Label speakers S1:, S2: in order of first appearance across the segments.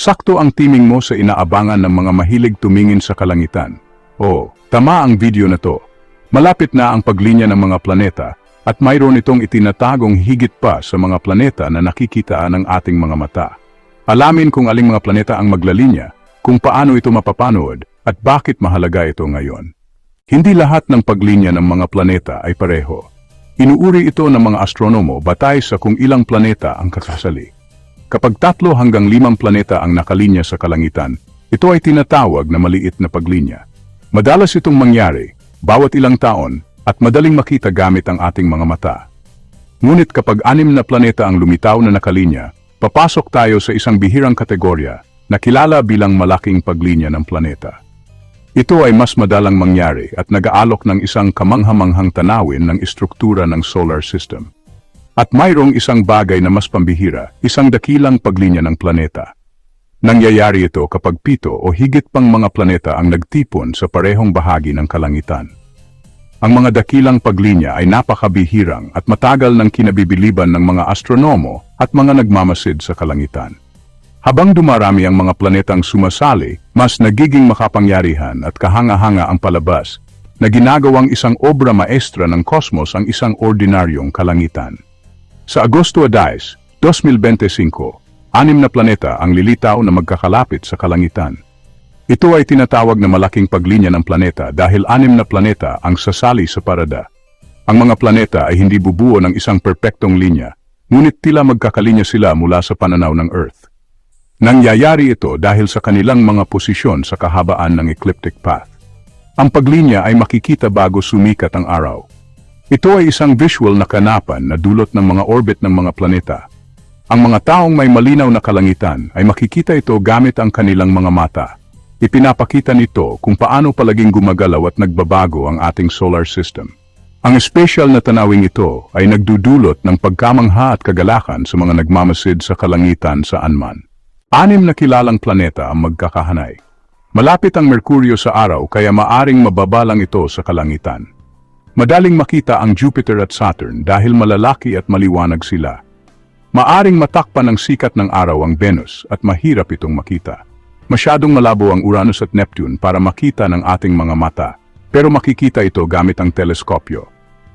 S1: Sakto ang timing mo sa inaabangan ng mga mahilig tumingin sa kalangitan. Oo, tama ang video na to. Malapit na ang paglinya ng mga planeta at mayroon itong itinatagong higit pa sa mga planeta na nakikita ng ating mga mata. Alamin kung aling mga planeta ang maglalinya, kung paano ito mapapanood at bakit mahalaga ito ngayon. Hindi lahat ng paglinya ng mga planeta ay pareho. Inuuri ito ng mga astronomo batay sa kung ilang planeta ang kakasali. Kapag tatlo hanggang limang planeta ang nakalinya sa kalangitan, ito ay tinatawag na maliit na paglinya. Madalas itong mangyari, bawat ilang taon, at madaling makita gamit ang ating mga mata. Ngunit kapag anim na planeta ang lumitaw na nakalinya, papasok tayo sa isang bihirang kategorya na kilala bilang malaking paglinya ng planeta. Ito ay mas madalang mangyari at nag-aalok ng isang kamanghamanghang tanawin ng istruktura ng solar system. At mayroong isang bagay na mas pambihira, isang dakilang paglinya ng planeta. Nangyayari ito kapag pito o higit pang mga planeta ang nagtipon sa parehong bahagi ng kalangitan. Ang mga dakilang paglinya ay napakabihirang at matagal ng kinabibiliban ng mga astronomo at mga nagmamasid sa kalangitan. Habang dumarami ang mga planetang sumasali, mas nagiging makapangyarihan at kahanga-hanga ang palabas na ginagawang isang obra maestra ng kosmos ang isang ordinaryong kalangitan. Sa Agosto 10, 2025, anim na planeta ang lilitaw na magkakalapit sa kalangitan. Ito ay tinatawag na malaking paglinya ng planeta dahil anim na planeta ang sasali sa parada. Ang mga planeta ay hindi bubuo ng isang perpektong linya, ngunit tila magkakalinya sila mula sa pananaw ng Earth. Nangyayari ito dahil sa kanilang mga posisyon sa kahabaan ng ecliptic path. Ang paglinya ay makikita bago sumikat ang araw. Ito ay isang visual na kanapan na dulot ng mga orbit ng mga planeta. Ang mga taong may malinaw na kalangitan ay makikita ito gamit ang kanilang mga mata. Ipinapakita nito kung paano palaging gumagalaw at nagbabago ang ating solar system. Ang espesyal na tanawing ito ay nagdudulot ng pagkamangha at kagalakan sa mga nagmamasid sa kalangitan sa anman. Anim na kilalang planeta ang magkakahanay. Malapit ang Merkuryo sa araw kaya maaring mababa lang ito sa kalangitan. Madaling makita ang Jupiter at Saturn dahil malalaki at maliwanag sila. Maaring matakpan ng sikat ng araw ang Venus at mahirap itong makita. Masyadong malabo ang Uranus at Neptune para makita ng ating mga mata, pero makikita ito gamit ang teleskopyo.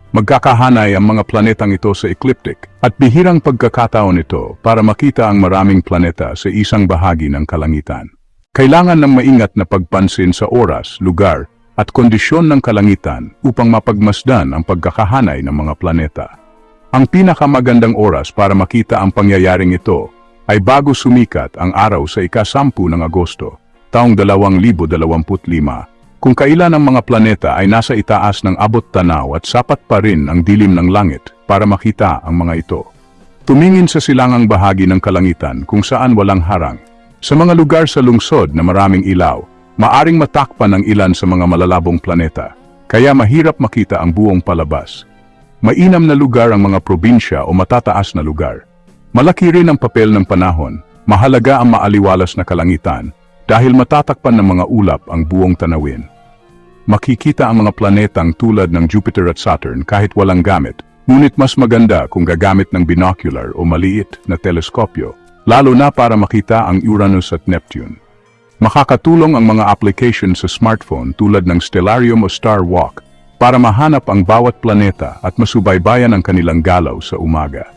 S1: Magkakahanay ang mga planetang ito sa ecliptic at bihirang pagkakataon ito para makita ang maraming planeta sa isang bahagi ng kalangitan. Kailangan ng maingat na pagpansin sa oras, lugar, at kondisyon ng kalangitan upang mapagmasdan ang pagkakahanay ng mga planeta. Ang pinakamagandang oras para makita ang pangyayaring ito ay bago sumikat ang araw sa ikasampu ng Agosto, taong 2025, kung kailan ang mga planeta ay nasa itaas ng abot tanaw at sapat pa rin ang dilim ng langit para makita ang mga ito. Tumingin sa silangang bahagi ng kalangitan kung saan walang harang. Sa mga lugar sa lungsod na maraming ilaw, maaring matakpan ng ilan sa mga malalabong planeta, kaya mahirap makita ang buong palabas. Mainam na lugar ang mga probinsya o matataas na lugar. Malaki rin ang papel ng panahon, mahalaga ang maaliwalas na kalangitan, dahil matatakpan ng mga ulap ang buong tanawin. Makikita ang mga planetang tulad ng Jupiter at Saturn kahit walang gamit, ngunit mas maganda kung gagamit ng binocular o maliit na teleskopyo, lalo na para makita ang Uranus at Neptune. Makakatulong ang mga application sa smartphone tulad ng Stellarium o Star Walk para mahanap ang bawat planeta at masubaybayan ang kanilang galaw sa umaga.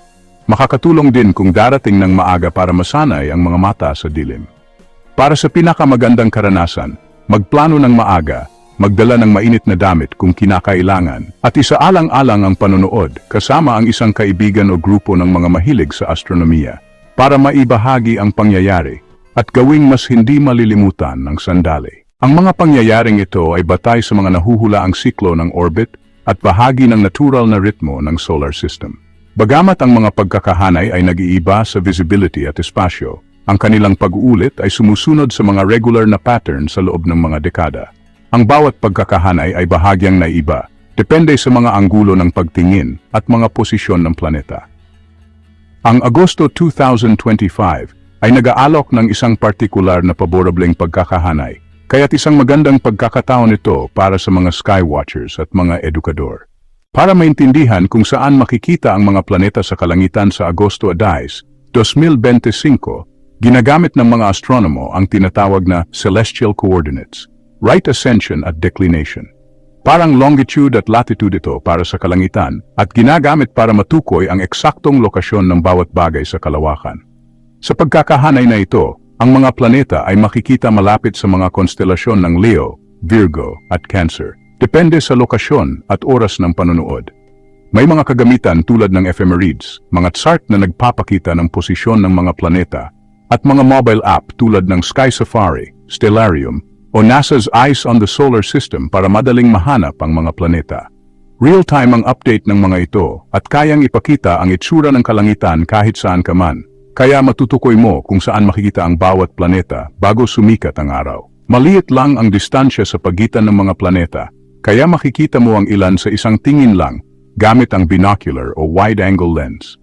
S1: Makakatulong din kung darating ng maaga para masanay ang mga mata sa dilim. Para sa pinakamagandang karanasan, magplano ng maaga, magdala ng mainit na damit kung kinakailangan, at isaalang-alang ang panonood kasama ang isang kaibigan o grupo ng mga mahilig sa astronomiya para maibahagi ang pangyayari at gawing mas hindi malilimutan ng sandali. Ang mga pangyayaring ito ay batay sa mga nahuhulaang siklo ng orbit at bahagi ng natural na ritmo ng solar system. Bagamat ang mga pagkakahanay ay nag-iiba sa visibility at espasyo, ang kanilang pag-uulit ay sumusunod sa mga regular na pattern sa loob ng mga dekada. Ang bawat pagkakahanay ay bahagyang naiba, depende sa mga anggulo ng pagtingin at mga posisyon ng planeta. Ang Agosto 2025 ay nag-aalok ng isang partikular na paborableng pagkakahanay, kaya't isang magandang pagkakataon ito para sa mga skywatchers at mga edukador. Para maintindihan kung saan makikita ang mga planeta sa kalangitan sa Agosto 10, 2025, Ginagamit ng mga astronomo ang tinatawag na celestial coordinates, right ascension at declination. Parang longitude at latitude ito para sa kalangitan at ginagamit para matukoy ang eksaktong lokasyon ng bawat bagay sa kalawakan. Sa pagkakahanay na ito, ang mga planeta ay makikita malapit sa mga konstelasyon ng Leo, Virgo at Cancer, depende sa lokasyon at oras ng panonood. May mga kagamitan tulad ng ephemerides, mga chart na nagpapakita ng posisyon ng mga planeta, at mga mobile app tulad ng Sky Safari, Stellarium, o NASA's Eyes on the Solar System para madaling mahanap ang mga planeta. Real-time ang update ng mga ito at kayang ipakita ang itsura ng kalangitan kahit saan ka man. Kaya matutukoy mo kung saan makikita ang bawat planeta bago sumikat ang araw. Maliit lang ang distansya sa pagitan ng mga planeta, kaya makikita mo ang ilan sa isang tingin lang gamit ang binocular o wide-angle lens.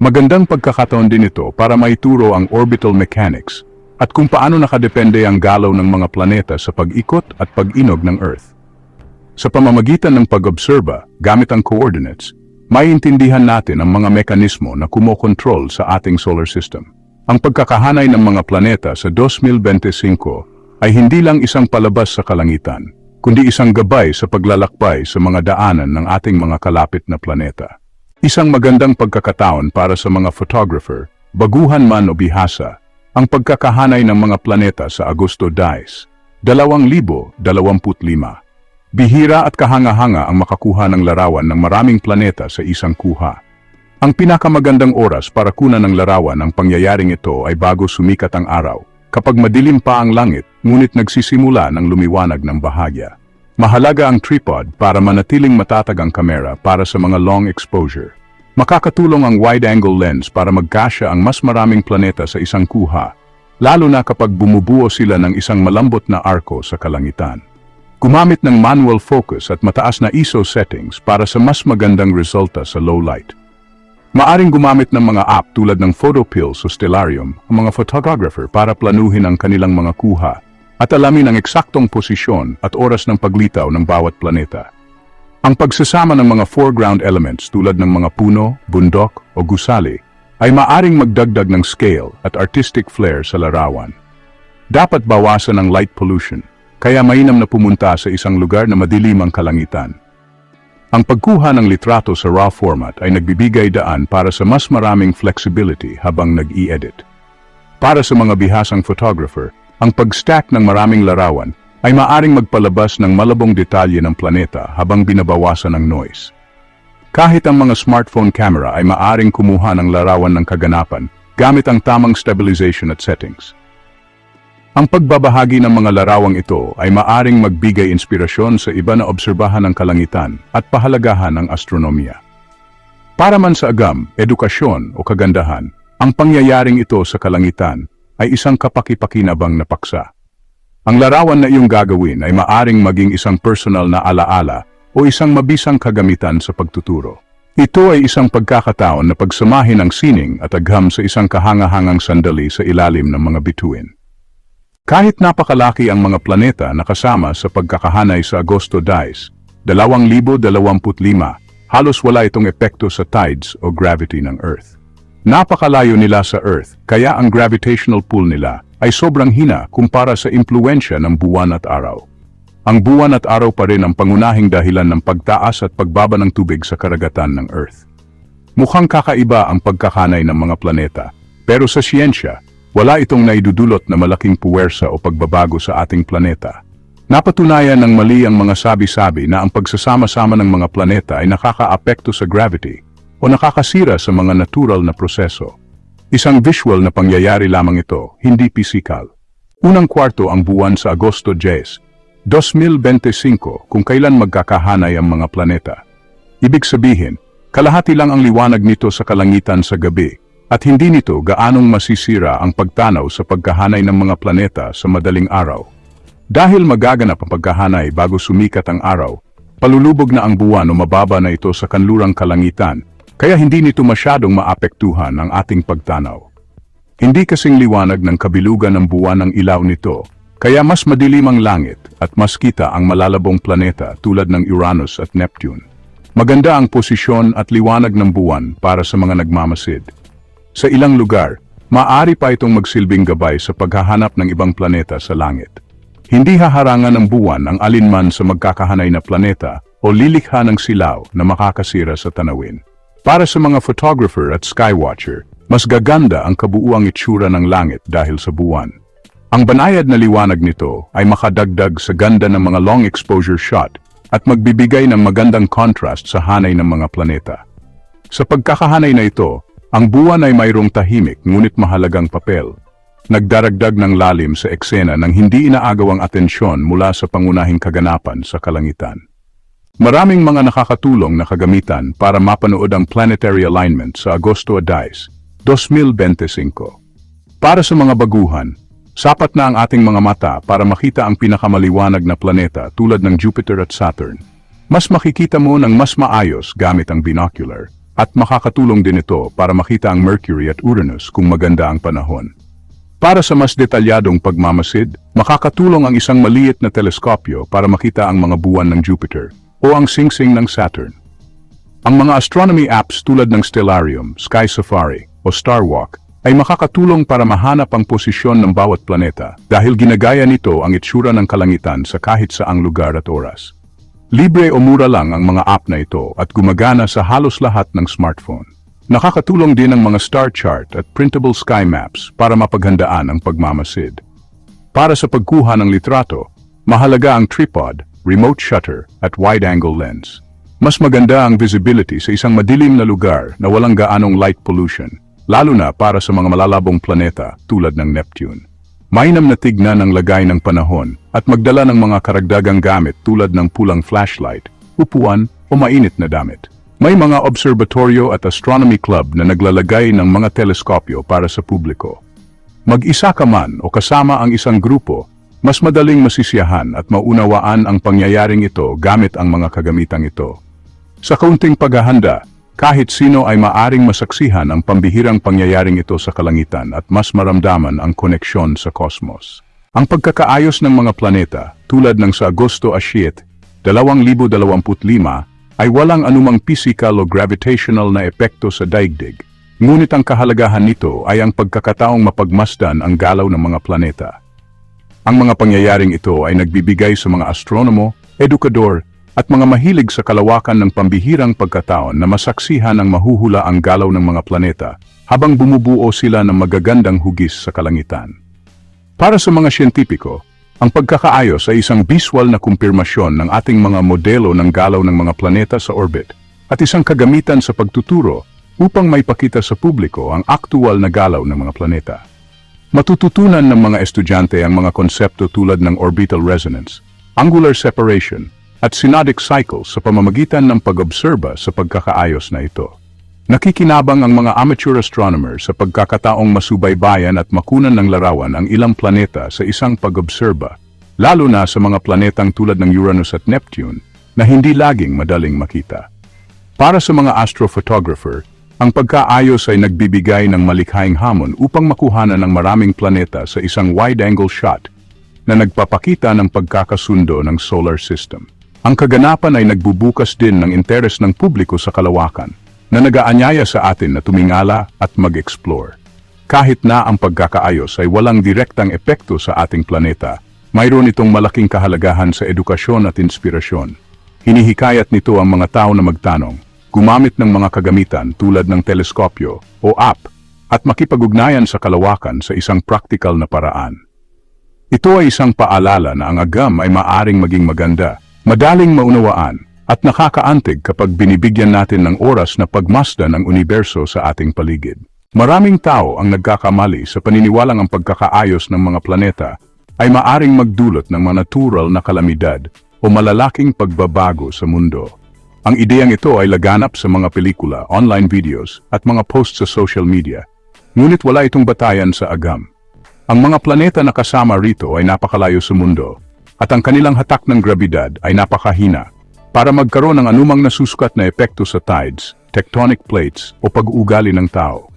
S1: Magandang pagkakataon din ito para maituro ang orbital mechanics at kung paano nakadepende ang galaw ng mga planeta sa pag-ikot at pag-inog ng Earth. Sa pamamagitan ng pag-obserba gamit ang coordinates, maiintindihan natin ang mga mekanismo na kumokontrol sa ating solar system. Ang pagkakahanay ng mga planeta sa 2025 ay hindi lang isang palabas sa kalangitan, kundi isang gabay sa paglalakbay sa mga daanan ng ating mga kalapit na planeta. Isang magandang pagkakataon para sa mga photographer, baguhan man o bihasa, ang pagkakahanay ng mga planeta sa Agosto Dice, 2025. Bihira at kahanga-hanga ang makakuha ng larawan ng maraming planeta sa isang kuha. Ang pinakamagandang oras para kunan ng larawan ng pangyayaring ito ay bago sumikat ang araw, kapag madilim pa ang langit ngunit nagsisimula ng lumiwanag ng bahagya. Mahalaga ang tripod para manatiling matatag ang kamera para sa mga long exposure. Makakatulong ang wide-angle lens para magkasya ang mas maraming planeta sa isang kuha, lalo na kapag bumubuo sila ng isang malambot na arko sa kalangitan. Gumamit ng manual focus at mataas na ISO settings para sa mas magandang resulta sa low light. Maaring gumamit ng mga app tulad ng PhotoPills o Stellarium ang mga photographer para planuhin ang kanilang mga kuha at alamin ang eksaktong posisyon at oras ng paglitaw ng bawat planeta. Ang pagsasama ng mga foreground elements tulad ng mga puno, bundok o gusali ay maaring magdagdag ng scale at artistic flair sa larawan. Dapat bawasan ang light pollution, kaya mainam na pumunta sa isang lugar na madilim ang kalangitan. Ang pagkuha ng litrato sa RAW format ay nagbibigay daan para sa mas maraming flexibility habang nag-i-edit. Para sa mga bihasang photographer, ang pag-stack ng maraming larawan ay maaring magpalabas ng malabong detalye ng planeta habang binabawasan ang noise. Kahit ang mga smartphone camera ay maaring kumuha ng larawan ng kaganapan gamit ang tamang stabilization at settings. Ang pagbabahagi ng mga larawang ito ay maaring magbigay inspirasyon sa iba na obserbahan ng kalangitan at pahalagahan ng astronomiya. Para man sa agam, edukasyon o kagandahan, ang pangyayaring ito sa kalangitan ay isang kapaki-pakinabang na paksa. Ang larawan na iyong gagawin ay maaring maging isang personal na alaala o isang mabisang kagamitan sa pagtuturo. Ito ay isang pagkakataon na pagsamahin ang sining at agham sa isang kahangahangang sandali sa ilalim ng mga bituin. Kahit napakalaki ang mga planeta na kasama sa pagkakahanay sa Agosto Dice, 2025, halos wala itong epekto sa tides o gravity ng Earth. Napakalayo nila sa Earth, kaya ang gravitational pull nila ay sobrang hina kumpara sa impluensya ng buwan at araw. Ang buwan at araw pa rin ang pangunahing dahilan ng pagtaas at pagbaba ng tubig sa karagatan ng Earth. Mukhang kakaiba ang pagkakanay ng mga planeta, pero sa siyensya, wala itong naidudulot na malaking puwersa o pagbabago sa ating planeta. Napatunayan ng mali ang mga sabi-sabi na ang pagsasama-sama ng mga planeta ay nakakaapekto sa gravity o nakakasira sa mga natural na proseso. Isang visual na pangyayari lamang ito, hindi pisikal. Unang kwarto ang buwan sa Agosto 10, 2025 kung kailan magkakahanay ang mga planeta. Ibig sabihin, kalahati lang ang liwanag nito sa kalangitan sa gabi at hindi nito gaanong masisira ang pagtanaw sa pagkahanay ng mga planeta sa madaling araw. Dahil magaganap ang pagkahanay bago sumikat ang araw, palulubog na ang buwan o mababa na ito sa kanlurang kalangitan kaya hindi nito masyadong maapektuhan ang ating pagtanaw. Hindi kasing liwanag ng kabilugan ng buwan ang ilaw nito, kaya mas madilim ang langit at mas kita ang malalabong planeta tulad ng Uranus at Neptune. Maganda ang posisyon at liwanag ng buwan para sa mga nagmamasid. Sa ilang lugar, maaari pa itong magsilbing gabay sa paghahanap ng ibang planeta sa langit. Hindi haharangan ng buwan ang alinman sa magkakahanay na planeta o lilikha ng silaw na makakasira sa tanawin. Para sa mga photographer at skywatcher, mas gaganda ang kabuuang itsura ng langit dahil sa buwan. Ang banayad na liwanag nito ay makadagdag sa ganda ng mga long exposure shot at magbibigay ng magandang contrast sa hanay ng mga planeta. Sa pagkakahanay na ito, ang buwan ay mayroong tahimik ngunit mahalagang papel. Nagdaragdag ng lalim sa eksena ng hindi inaagawang atensyon mula sa pangunahing kaganapan sa kalangitan. Maraming mga nakakatulong na kagamitan para mapanood ang planetary alignment sa Agosto 10, 2025. Para sa mga baguhan, sapat na ang ating mga mata para makita ang pinakamaliwanag na planeta tulad ng Jupiter at Saturn. Mas makikita mo ng mas maayos gamit ang binocular at makakatulong din ito para makita ang Mercury at Uranus kung maganda ang panahon. Para sa mas detalyadong pagmamasid, makakatulong ang isang maliit na teleskopyo para makita ang mga buwan ng Jupiter o ang singsing ng Saturn. Ang mga astronomy apps tulad ng Stellarium, Sky Safari o Starwalk ay makakatulong para mahanap ang posisyon ng bawat planeta dahil ginagaya nito ang itsura ng kalangitan sa kahit saang lugar at oras. Libre o mura lang ang mga app na ito at gumagana sa halos lahat ng smartphone. Nakakatulong din ang mga star chart at printable sky maps para mapaghandaan ang pagmamasid. Para sa pagkuha ng litrato, mahalaga ang tripod, remote shutter at wide-angle lens. Mas maganda ang visibility sa isang madilim na lugar na walang gaanong light pollution, lalo na para sa mga malalabong planeta tulad ng Neptune. Mainam na tignan ang lagay ng panahon at magdala ng mga karagdagang gamit tulad ng pulang flashlight, upuan o mainit na damit. May mga observatoryo at astronomy club na naglalagay ng mga teleskopyo para sa publiko. Mag-isa ka man o kasama ang isang grupo, mas madaling masisiyahan at maunawaan ang pangyayaring ito gamit ang mga kagamitang ito. Sa kaunting paghahanda, kahit sino ay maaring masaksihan ang pambihirang pangyayaring ito sa kalangitan at mas maramdaman ang koneksyon sa kosmos. Ang pagkakaayos ng mga planeta, tulad ng sa Agosto 10, 2025, ay walang anumang physical o gravitational na epekto sa daigdig. Ngunit ang kahalagahan nito ay ang pagkakataong mapagmasdan ang galaw ng mga planeta. Ang mga pangyayaring ito ay nagbibigay sa mga astronomo, edukador, at mga mahilig sa kalawakan ng pambihirang pagkataon na masaksihan ang mahuhula ang galaw ng mga planeta habang bumubuo sila ng magagandang hugis sa kalangitan. Para sa mga siyentipiko, ang pagkakaayos ay isang visual na kumpirmasyon ng ating mga modelo ng galaw ng mga planeta sa orbit at isang kagamitan sa pagtuturo upang maipakita sa publiko ang aktual na galaw ng mga planeta. Matututunan ng mga estudyante ang mga konsepto tulad ng orbital resonance, angular separation, at synodic cycles sa pamamagitan ng pag-obserba sa pagkakaayos na ito. Nakikinabang ang mga amateur astronomers sa pagkakataong masubaybayan at makunan ng larawan ang ilang planeta sa isang pag-obserba, lalo na sa mga planetang tulad ng Uranus at Neptune na hindi laging madaling makita. Para sa mga astrophotographer, ang pagkaayos ay nagbibigay ng malikhaing hamon upang makuhanan ng maraming planeta sa isang wide-angle shot na nagpapakita ng pagkakasundo ng solar system. Ang kaganapan ay nagbubukas din ng interes ng publiko sa kalawakan na nagaanyaya sa atin na tumingala at mag-explore. Kahit na ang pagkakaayos ay walang direktang epekto sa ating planeta, mayroon itong malaking kahalagahan sa edukasyon at inspirasyon. Hinihikayat nito ang mga tao na magtanong, gumamit ng mga kagamitan tulad ng teleskopyo o app at makipag-ugnayan sa kalawakan sa isang praktikal na paraan. Ito ay isang paalala na ang agam ay maaring maging maganda, madaling maunawaan, at nakakaantig kapag binibigyan natin ng oras na pagmasdan ang universo sa ating paligid. Maraming tao ang nagkakamali sa paniniwalang ang pagkakaayos ng mga planeta ay maaring magdulot ng mga natural na kalamidad o malalaking pagbabago sa mundo. Ang ideyang ito ay laganap sa mga pelikula, online videos at mga posts sa social media, ngunit wala itong batayan sa agam. Ang mga planeta na kasama rito ay napakalayo sa mundo at ang kanilang hatak ng grabidad ay napakahina para magkaroon ng anumang nasusukat na epekto sa tides, tectonic plates o pag-uugali ng tao.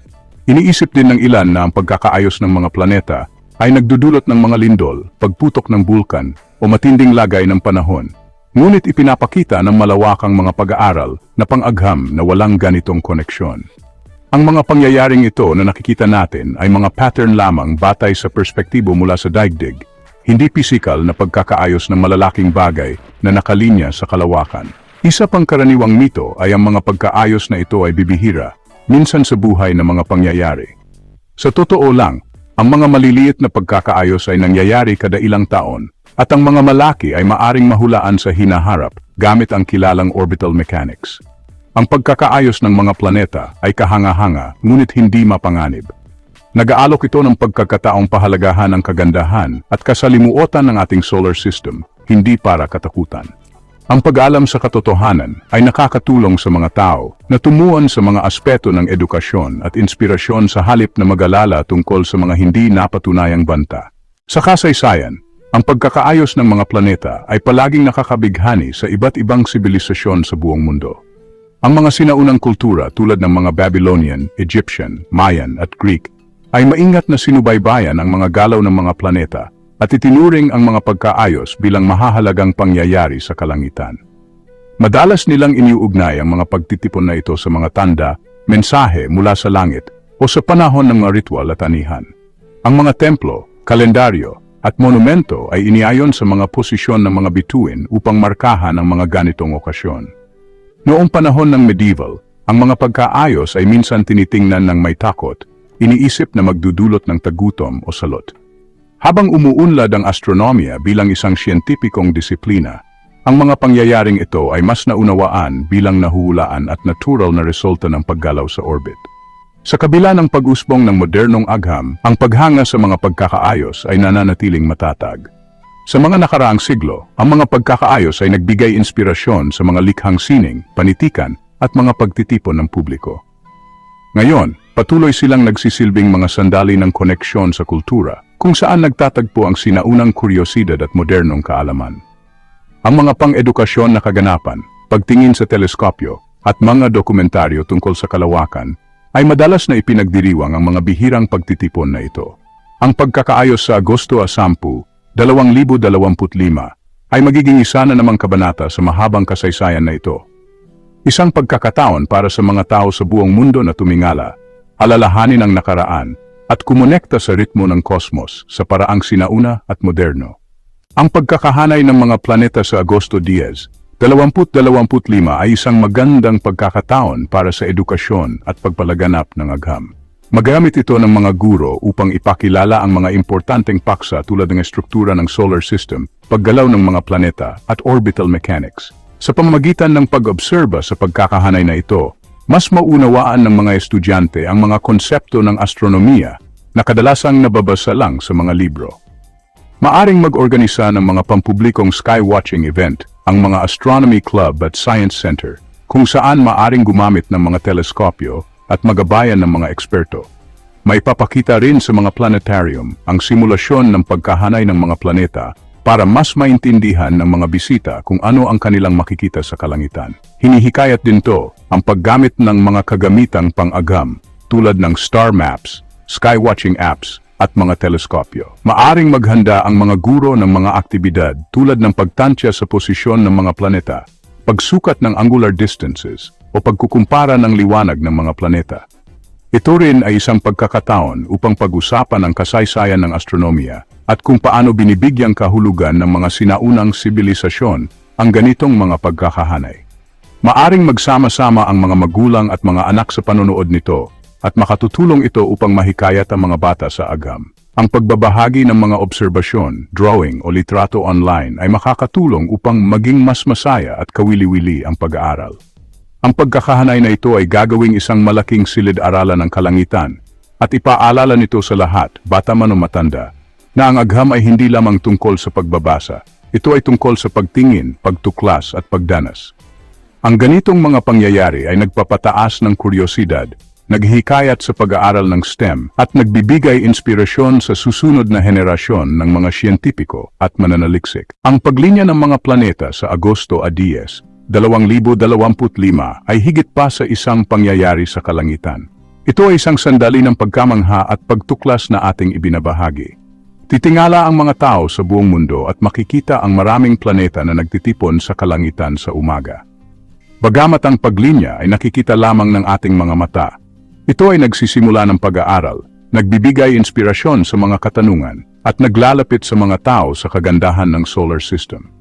S1: Iniisip din ng ilan na ang pagkakaayos ng mga planeta ay nagdudulot ng mga lindol, pagputok ng bulkan o matinding lagay ng panahon. Ngunit ipinapakita ng malawakang mga pag-aaral na pang-agham na walang ganitong koneksyon. Ang mga pangyayaring ito na nakikita natin ay mga pattern lamang batay sa perspektibo mula sa daigdig, hindi pisikal na pagkakaayos ng malalaking bagay na nakalinya sa kalawakan. Isa pang karaniwang mito ay ang mga pagkaayos na ito ay bibihira, minsan sa buhay ng mga pangyayari. Sa totoo lang, ang mga maliliit na pagkakaayos ay nangyayari kada ilang taon, at ang mga malaki ay maaring mahulaan sa hinaharap gamit ang kilalang orbital mechanics. Ang pagkakaayos ng mga planeta ay kahanga-hanga ngunit hindi mapanganib. Nag-aalok ito ng pagkakataong pahalagahan ng kagandahan at kasalimuotan ng ating solar system, hindi para katakutan. Ang pag-alam sa katotohanan ay nakakatulong sa mga tao na tumuan sa mga aspeto ng edukasyon at inspirasyon sa halip na mag-alala tungkol sa mga hindi napatunayang banta. Sa kasaysayan, ang pagkakaayos ng mga planeta ay palaging nakakabighani sa iba't ibang sibilisasyon sa buong mundo. Ang mga sinaunang kultura tulad ng mga Babylonian, Egyptian, Mayan at Greek ay maingat na sinubaybayan ang mga galaw ng mga planeta at itinuring ang mga pagkaayos bilang mahahalagang pangyayari sa kalangitan. Madalas nilang iniuugnay ang mga pagtitipon na ito sa mga tanda, mensahe mula sa langit o sa panahon ng mga ritual at anihan. Ang mga templo, kalendaryo at monumento ay iniayon sa mga posisyon ng mga bituin upang markahan ang mga ganitong okasyon. Noong panahon ng medieval, ang mga pagkaayos ay minsan tinitingnan ng may takot, iniisip na magdudulot ng tagutom o salot. Habang umuunlad ang astronomiya bilang isang siyentipikong disiplina, ang mga pangyayaring ito ay mas naunawaan bilang nahuhulaan at natural na resulta ng paggalaw sa orbit. Sa kabila ng pag-usbong ng modernong agham, ang paghanga sa mga pagkakaayos ay nananatiling matatag. Sa mga nakaraang siglo, ang mga pagkakaayos ay nagbigay inspirasyon sa mga likhang sining, panitikan, at mga pagtitipon ng publiko. Ngayon, patuloy silang nagsisilbing mga sandali ng koneksyon sa kultura, kung saan nagtatagpo ang sinaunang kuryosidad at modernong kaalaman. Ang mga pang-edukasyon na kaganapan, pagtingin sa teleskopyo, at mga dokumentaryo tungkol sa kalawakan, ay madalas na ipinagdiriwang ang mga bihirang pagtitipon na ito. Ang pagkakaayos sa Agosto a 10 2025 ay magiging isa na namang kabanata sa mahabang kasaysayan na ito. Isang pagkakataon para sa mga tao sa buong mundo na tumingala, alalahanin ang nakaraan, at kumonekta sa ritmo ng kosmos sa paraang sinauna at moderno. Ang pagkakahanay ng mga planeta sa Agosto 10, 2025 ay isang magandang pagkakataon para sa edukasyon at pagpalaganap ng agham. Magamit ito ng mga guro upang ipakilala ang mga importanteng paksa tulad ng estruktura ng solar system, paggalaw ng mga planeta, at orbital mechanics. Sa pamamagitan ng pag-obserba sa pagkakahanay na ito, mas maunawaan ng mga estudyante ang mga konsepto ng astronomiya na kadalasang nababasa lang sa mga libro. Maaring mag-organisa ng mga pampublikong skywatching event ang mga Astronomy Club at Science Center kung saan maaring gumamit ng mga teleskopyo at magabayan ng mga eksperto. May papakita rin sa mga planetarium ang simulasyon ng pagkahanay ng mga planeta para mas maintindihan ng mga bisita kung ano ang kanilang makikita sa kalangitan. Hinihikayat din to ang paggamit ng mga kagamitang pang-agam tulad ng star maps, skywatching apps, at mga teleskopyo. Maaring maghanda ang mga guro ng mga aktibidad tulad ng pagtansya sa posisyon ng mga planeta, pagsukat ng angular distances, o pagkukumpara ng liwanag ng mga planeta. Ito rin ay isang pagkakataon upang pag-usapan ang kasaysayan ng astronomiya at kung paano binibigyang kahulugan ng mga sinaunang sibilisasyon ang ganitong mga pagkakahanay. Maaring magsama-sama ang mga magulang at mga anak sa panonood nito at makatutulong ito upang mahikayat ang mga bata sa agam. Ang pagbabahagi ng mga obserbasyon, drawing o litrato online ay makakatulong upang maging mas masaya at kawili-wili ang pag-aaral. Ang pagkakahanay na ito ay gagawing isang malaking silid-aralan ng kalangitan at ipaalala nito sa lahat, bata man o matanda, na ang agham ay hindi lamang tungkol sa pagbabasa, ito ay tungkol sa pagtingin, pagtuklas at pagdanas. Ang ganitong mga pangyayari ay nagpapataas ng kuryosidad, naghihikayat sa pag-aaral ng STEM at nagbibigay inspirasyon sa susunod na henerasyon ng mga siyentipiko at mananaliksik. Ang paglinya ng mga planeta sa Agosto a 10 2025 ay higit pa sa isang pangyayari sa kalangitan. Ito ay isang sandali ng pagkamangha at pagtuklas na ating ibinabahagi. Titingala ang mga tao sa buong mundo at makikita ang maraming planeta na nagtitipon sa kalangitan sa umaga. Bagamat ang paglinya ay nakikita lamang ng ating mga mata, Ito ay nagsisimula ng pag-aaral, nagbibigay inspirasyon sa mga katanungan, at naglalapit sa mga tao sa kagandahan ng solar system.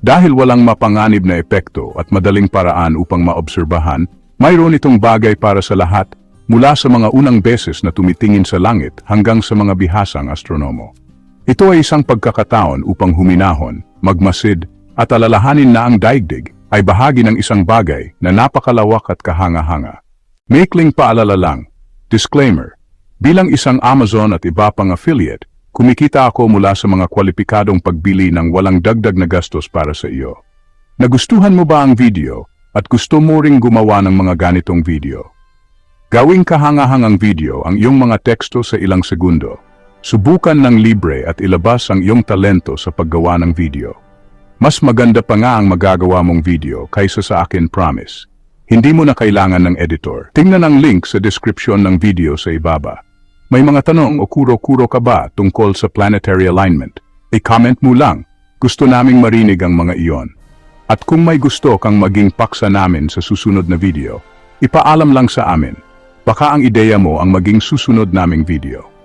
S1: Dahil walang mapanganib na epekto at madaling paraan upang maobserbahan, mayroon itong bagay para sa lahat mula sa mga unang beses na tumitingin sa langit hanggang sa mga bihasang astronomo. Ito ay isang pagkakataon upang huminahon, magmasid, at alalahanin na ang daigdig ay bahagi ng isang bagay na napakalawak at kahanga-hanga. Maikling paalala lang, disclaimer, bilang isang Amazon at iba pang affiliate, kumikita ako mula sa mga kwalipikadong pagbili ng walang dagdag na gastos para sa iyo. Nagustuhan mo ba ang video at gusto mo ring gumawa ng mga ganitong video? Gawing kahangahangang video ang iyong mga teksto sa ilang segundo. Subukan ng libre at ilabas ang iyong talento sa paggawa ng video. Mas maganda pa nga ang magagawa mong video kaysa sa akin promise. Hindi mo na kailangan ng editor. Tingnan ang link sa description ng video sa ibaba. May mga tanong o kuro-kuro ka ba tungkol sa planetary alignment? I-comment mo lang. Gusto naming marinig ang mga iyon. At kung may gusto kang maging paksa namin sa susunod na video, ipaalam lang sa amin. Baka ang ideya mo ang maging susunod naming video.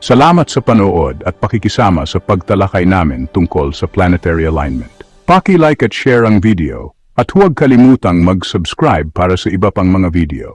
S1: Salamat sa panood at pakikisama sa pagtalakay namin tungkol sa planetary alignment. Paki-like at share ang video at huwag kalimutang mag-subscribe para sa iba pang mga video.